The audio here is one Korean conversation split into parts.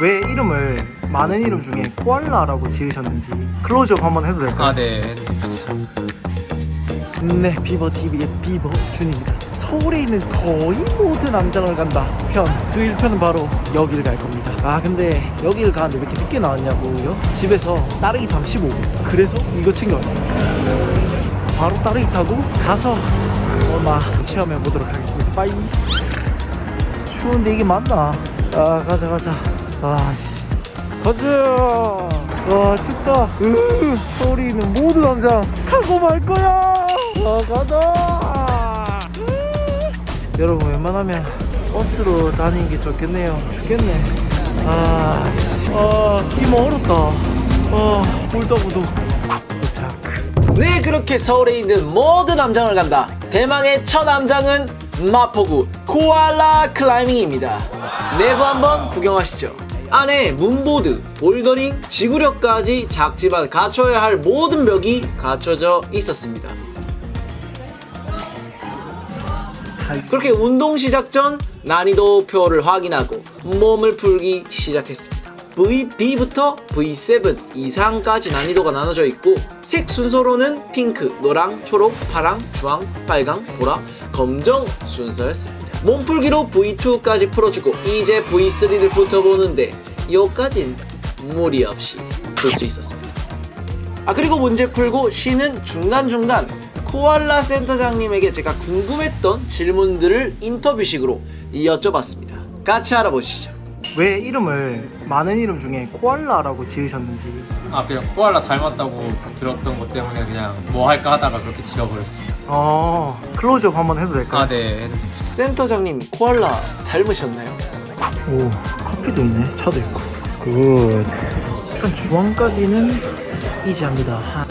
왜 이름을 많은 이름 중에 코알라라고 지으셨는지 클로즈업 한번 해도 될까요? 아, 네. 네, 비버 TV의 비버 준입니다. 서울에 있는 거의 모든 남장을 간다 편. 그 1편은 바로 여길 갈 겁니다. 아, 근데 여길 가는데 왜 이렇게 늦게 나왔냐고요? 집에서 따르기 밤 15분. 그래서 이거 챙겨왔습니다. 바로 따르기 타고 가서 얼마 체험해 보도록 하겠습니다. 빠이. 추운데 이게 맞나? 아, 가자, 가자. 아, 씨. 가자. 와, 춥다. 으, 서울에 있는 모든 남장 가고 말 거야. 아, 가자. 여러분 웬만하면 버스로 다니는 게 좋겠네요. 죽겠네. 아, 씨. 아, 이모 얼었다. 아, 울다고도 도착. 네 그렇게 서울에 있는 모든 암장을 간다 대망의 첫 암장은 마포구 코알라 클라이밍입니다 내부 한번 구경하시죠 안에 문보드, 볼더링, 지구력까지 작지만 갖춰야 할 모든 벽이 갖춰져 있었습니다 그렇게 운동 시작 전 난이도표를 확인하고 몸을 풀기 시작했습니다. VB부터 V7 이상까지 난이도가 나눠져 있고 색 순서로는 핑크, 노랑, 초록, 파랑, 주황, 빨강, 보라, 검정 순서였습니다. 몸풀기로 V2까지 풀어주고 이제 V3를 붙어보는데 여기까진 무리 없이 풀수 있었습니다. 아 그리고 문제 풀고 쉬는 중간중간 코알라 센터장님에게 제가 궁금했던 질문들을 인터뷰식으로 여쭤봤습니다. 같이 알아보시죠. 왜 이름을 많은 이름 중에 코알라라고 지으셨는지 아, 그냥 코알라 닮았다고 들었던 것 때문에 그냥 뭐 할까 하다가 그렇게 지어버렸습니다. 어 클로즈업 한번 해도 될까요? 아, 네. 센터장님 코알라 닮으셨나요? 오 커피도 있네 차도 있고 굿 약간 주황까지는 이지합니다 한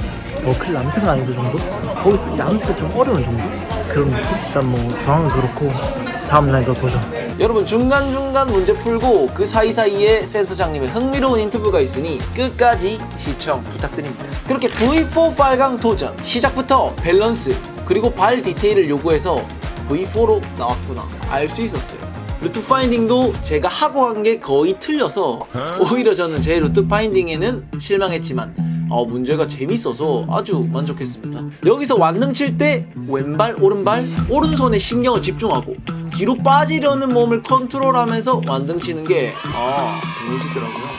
어클 남색 난이도 정도? 거기서 양색이 좀 어려운 정도? 그런 느낌? 일단 뭐 주황은 그렇고 다음 난이도 도전 여러분 중간중간 문제 풀고 그 사이사이에 센터장님의 흥미로운 인터뷰가 있으니 끝까지 시청 부탁드립니다. 그렇게 V4 빨강 도전 시작부터 밸런스 그리고 발 디테일을 요구해서 V4로 나왔구나 알 수 있었어요. 루트 파인딩도 제가 하고 한 게 거의 틀려서 오히려 저는 제 루트 파인딩에는 실망했지만 어, 문제가 재밌어서 아주 만족했습니다. 여기서 완등 칠때 왼발 오른발 오른손에 신경을 집중하고 뒤로 빠지려는 몸을 컨트롤하면서 완등 치는 게 아, 재밌더라고요.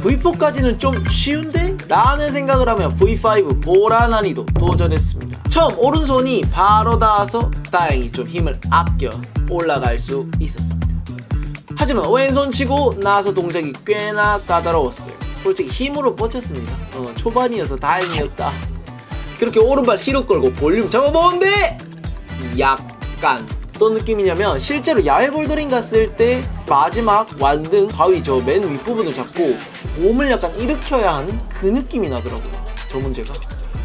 V4까지는 좀 쉬운데? 라는 생각을 하며 V5 보라 난이도 도전했습니다. 처음 오른손이 바로 닿아서 다행히 좀 힘을 아껴 올라갈 수 있었습니다. 하지만 왼손 치고 나서 동작이 꽤나 까다로웠어요. 솔직히 힘으로 뻗쳤습니다. 어, 초반이어서 다행이었다. 그렇게 오른발 힐을 걸고 볼륨 잡아보는데 약간 어떤 느낌이냐면 실제로 야외 볼더링 갔을 때 마지막 완등 바위 저 맨 윗부분을 잡고 몸을 약간 일으켜야 하는 그 느낌이 나더라고요. 저 문제가.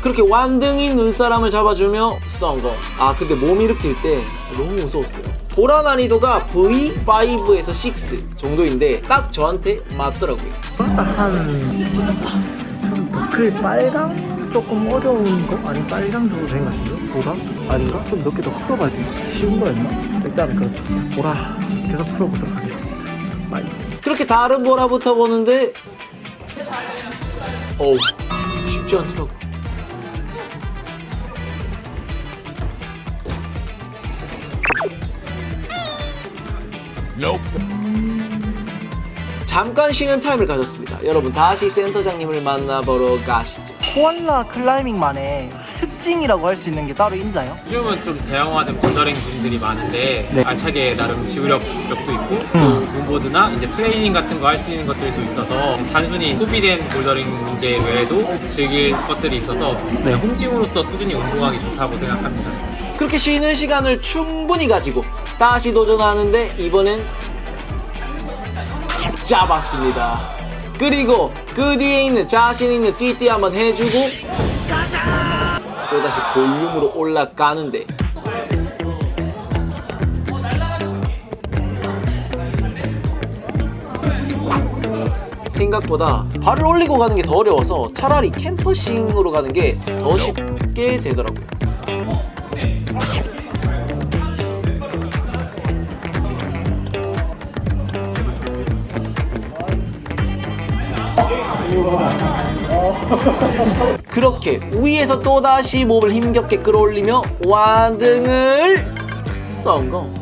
그렇게 완등인 눈사람을 잡아주며 썬거. 아 근데 몸 일으킬 때 너무 무서웠어요. 보라 난이도가 V5에서 6 정도인데 딱 저한테 맞더라고요. 한 버클 빨강 조금 어려운 거? 아니 빨강 정도 된 것 같은데? 보라? 아닌가? 좀 몇 개 더 풀어봐야 돼 쉬운 거였나? 일단은 그렇습니다 보라 계속 풀어보도록 하겠습니다 빨리 그렇게 다른 보라부터 보는데 어우 쉽지 않더라고. 잠깐 쉬는 타임을 가졌습니다. 여러분 다시 센터장님을 만나보러 가시죠. 코알라 클라이밍만의 특징이라고 할 수 있는 게 따로 있나요? 요즘은 좀 대형화된 볼더링 짐들이 많은데 네. 알차게 나름 지구력도 있고 또 음. 문보드나 이제 트레이닝 같은 거 할 수 있는 것들도 있어서 단순히 소비된 볼더링 문제 외에도 즐길 것들이 있어서 네. 홈짐으로서 꾸준히 운동하기 좋다고 생각합니다. 그렇게 쉬는 시간을 충분히 가지고 다시 도전하는데 이번엔 잡았습니다. 그리고 그 뒤에 있는 자신 있는 띠띠 한번 해주고 또다시 볼륨으로 올라가는데 생각보다 발을 올리고 가는 게 더 어려워서 차라리 캠퍼싱으로 가는 게더 네. 쉽게 되더라고요. 그렇게 위에서 또다시 몸을 힘겹게 끌어올리며 완등을 성공.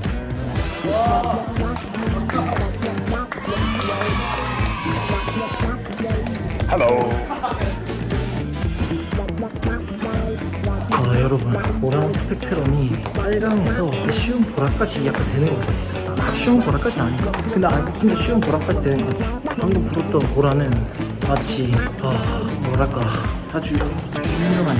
아 여러분 보라 스펙트럼이 빨강에서 쉬운 보라까지 약간 되는 것 같습니다 아, 쉬운 보라까지 아닌가? 근데 아, 진짜 쉬운 보라까지 되는 것 같아요. 방금 부르던 보라는 마치 아 뭐랄까 아주 유명한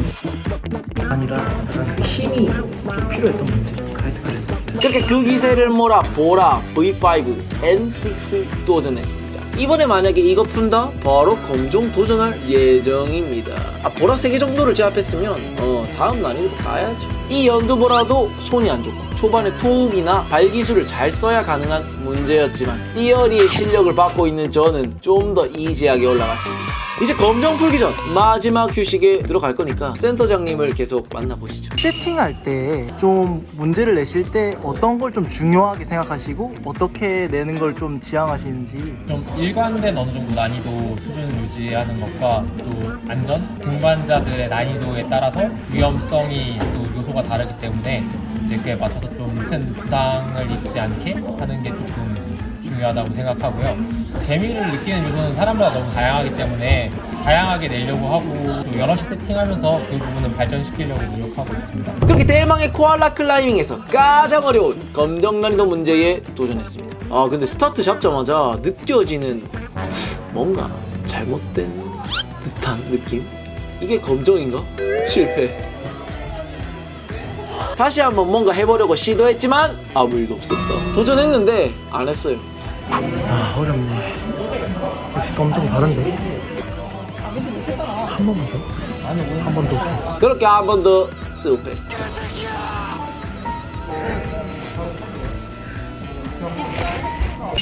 아니라 약간 그 힘이 좀 필요했던 문제 가이드 그랬습니다 그렇게 그 기세를 몰아 보라 V5 N6 도전했습니다. 이번에 만약에 이거 푼다 바로 검정 도전할 예정입니다. 아 보라 3개 정도를 제압했으면 어 다음 난이도 가야죠. 이 연두 보라도 손이 안 좋고 초반에 토욱이나 발기술을 잘 써야 가능한 문제였지만 띠어리의 실력을 받고 있는 저는 좀 더 이지하게 올라갔습니다. 이제 검정 풀기 전 마지막 휴식에 들어갈 거니까 센터장님을 계속 만나보시죠. 세팅할 때 좀 문제를 내실 때 어떤 걸 좀 중요하게 생각하시고 어떻게 내는 걸 좀 지향하시는지 좀 일관된 어느 정도 난이도 수준을 유지하는 것과 또 안전 등반자들의 난이도에 따라서 위험성이 또 요소가 다르기 때문에 이제 그에 맞춰서 좀 큰 부상을 입지 않게 하는 게 조금 중요하다고 생각하고요. 재미를 느끼는 요소는 사람마다 너무 다양하기 때문에 다양하게 내려고 하고 또 여럿이 세팅하면서 그 부분은 발전시키려고 노력하고 있습니다. 그렇게 대망의 코알라 클라이밍에서 가장 어려운 검정 난이도 문제에 도전했습니다. 아 근데 스타트 잡자마자 느껴지는 뭔가 잘못된 듯한 느낌? 이게 검정인가? 실패. 다시 한번 뭔가 해보려고 시도했지만 아무 일도 없었다. 도전했는데 안 했어요. 아 어렵네 역시 검정 다른데 한 번만 더? 한 번 더. 그렇게 한 번 더 실패.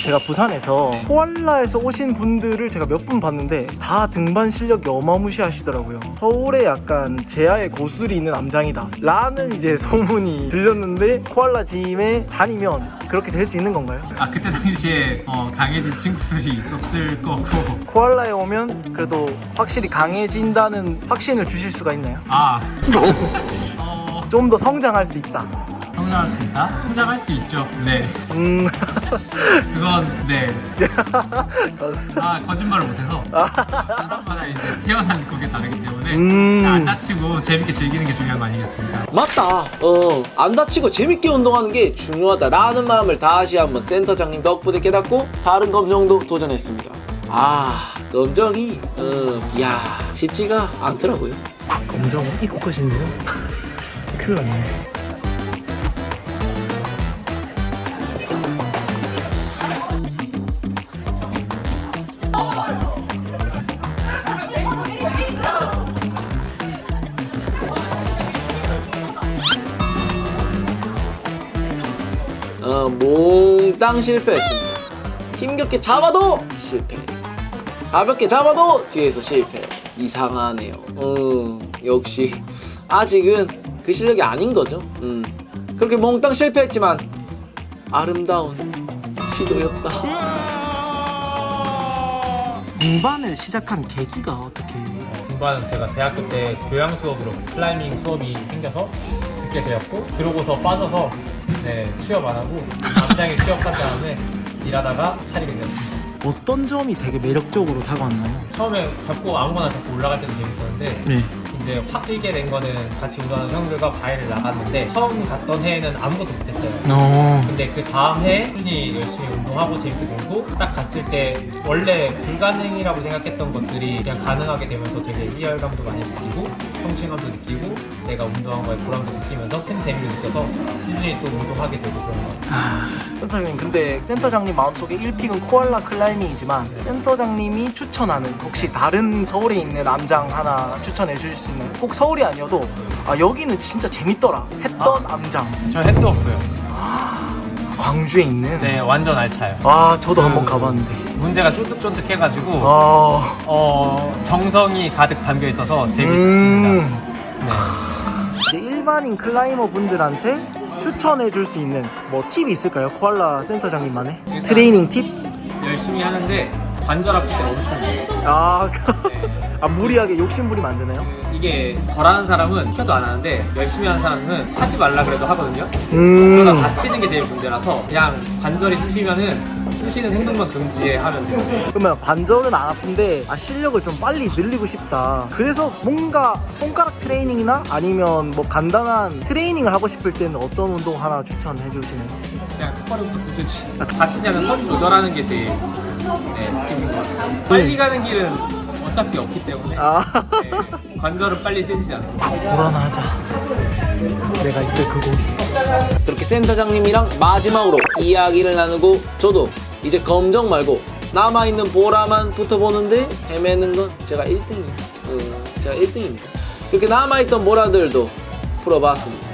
제가 부산에서 코알라에서 오신 분들을 제가 몇 분 봤는데 다 등반 실력이 어마무시하시더라고요. 서울에 약간 제아의 고술이 있는 암장이다. 라는 이제 소문이 들렸는데 코알라 짐에 다니면 그렇게 될 수 있는 건가요? 아 그때 당시에 어, 강해진 친구들이 있었을 거고 코알라에 오면 그래도 확실히 강해진다는 확신을 주실 수가 있나요? 아 어, 좀더 성장할 수 있다. 성장할 수 있다? 성장할 수 있죠. 네. 음. 그건 네. 아 거짓말을 못해서 사람마다 이제 태어난 그게 다르기 때문에 음. 안 다치고 재밌게 즐기는 게 중요한 거 아니겠습니까? 맞다. 어, 안 다치고 재밌게 운동하는 게 중요하다라는 마음을 다시 한번 센터장님 덕분에 깨닫고 다른 검정도 도전했습니다. 아, 검정이 어, 야 쉽지가 않더라고요. 검정 이거 컷인데요? 큰일 났네. 어, 몽땅 실패했습니다. 힘겹게 잡아도 실패. 가볍게 잡아도 뒤에서 실패. 이상하네요. 어, 역시 아직은 그 실력이 아닌 거죠. 음. 그렇게 몽땅 실패했지만 아름다운 시도였다. 등반을 시작한 계기가 어떻게? 등반은 제가 대학교 때 교양 수업으로 클라이밍 수업이 생겨서 듣게 되었고 그러고서 빠져서 네, 취업 안 하고 남장에 취업한 다음에 일하다가 차리게 되었습니다. 어떤 점이 되게 매력적으로 다가왔나요? 처음에 잡고 아무거나 잡고 올라갈 때도 재밌었는데 네. 이제 확 뛰게 된 거는 같이 운동하는 형들과 바위를 나갔는데 처음 갔던 해에는 아무것도 못했어요. 어. 근데 그 다음 해 꾸준히 열심히 운동하고 재밌게 놀고 딱 갔을 때 원래 불가능이라고 생각했던 것들이 그냥 가능하게 되면서 되게 희열감도 많이 느끼고 성취감도 느끼고 내가 운동한 거에 보람도 느끼면서 큰 재미를 느껴서 꾸준히 또 운동하게 되고 그런 것 같아요. 센터장님 근데 센터장님 마음속에 1픽은 코알라 클라이밍이지만 센터장님이 추천하는 혹시 다른 서울에 있는 암장 하나 추천해 주실 수 있나요? 꼭 서울이 아니어도 아 여기는 진짜 재밌더라 했던 암장 저 햇도 없고요. 광주에 있는 네, 완전 알차요. 아 저도 그- 한번 가봤는데 문제가 쫀득쫀득해가지고 아 어, 정성이 가득 담겨 있어서 음. 재밌습니다. 네. 이제 일반인 클라이머 분들한테 추천해 줄 수 있는 뭐 팁이 있을까요? 코알라 센터장님만의 트레이닝 팁? 열심히 하는데 관절 아플 때 엄청 좋아요. 아, 네. 아 무리하게 욕심부리면 안 되나요? 이게 덜하는 사람은 켜도 안 하는데 열심히 하는 사람은 하지 말라 그래도 하거든요. 음. 그러다 다치는 게 제일 문제라서 그냥 관절이 쑤시면은 쑤시는 행동만 금지하면 돼요. 그러면 관절은 안 아픈데 아, 실력을 좀 빨리 늘리고 싶다. 그래서 뭔가 손가락 트레이닝이나 아니면 뭐 간단한 트레이닝을 하고 싶을 때는 어떤 운동 하나 추천해 주시나요? 그냥 턱걸이부터 굳이 다치지 않은 선 조절하는 게 제일 네, 느낌인 것 같아요. 빨리 가는 길은 어차피 없기 때문에 아. 네, 관절은 빨리 세지지 않습니다. 불안하자. 내가 있을 그곳. 그렇게 센터장님이랑 마지막으로 이야기를 나누고 저도 이제 검정 말고 남아있는 보라만 붙어보는데 헤매는 건 제가 1등이에요. 어, 제가 1등입니다. 그렇게 남아있던 보라들도 풀어봤습니다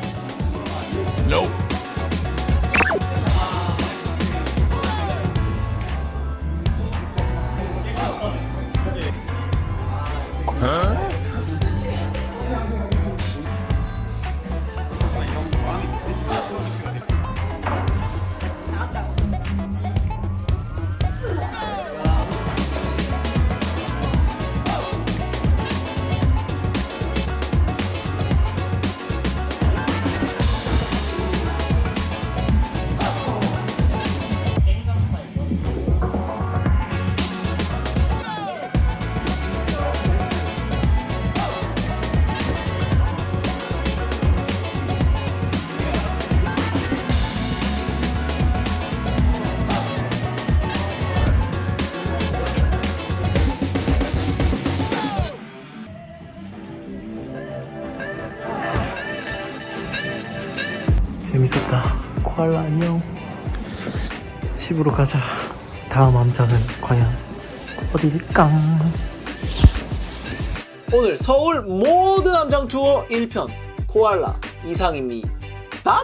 재밌었다. 코알라 안녕. 집으로 가자. 다음 암장은 과연 어디일까? 오늘 서울 모든 함장 투어 1편 코알라 이상입니다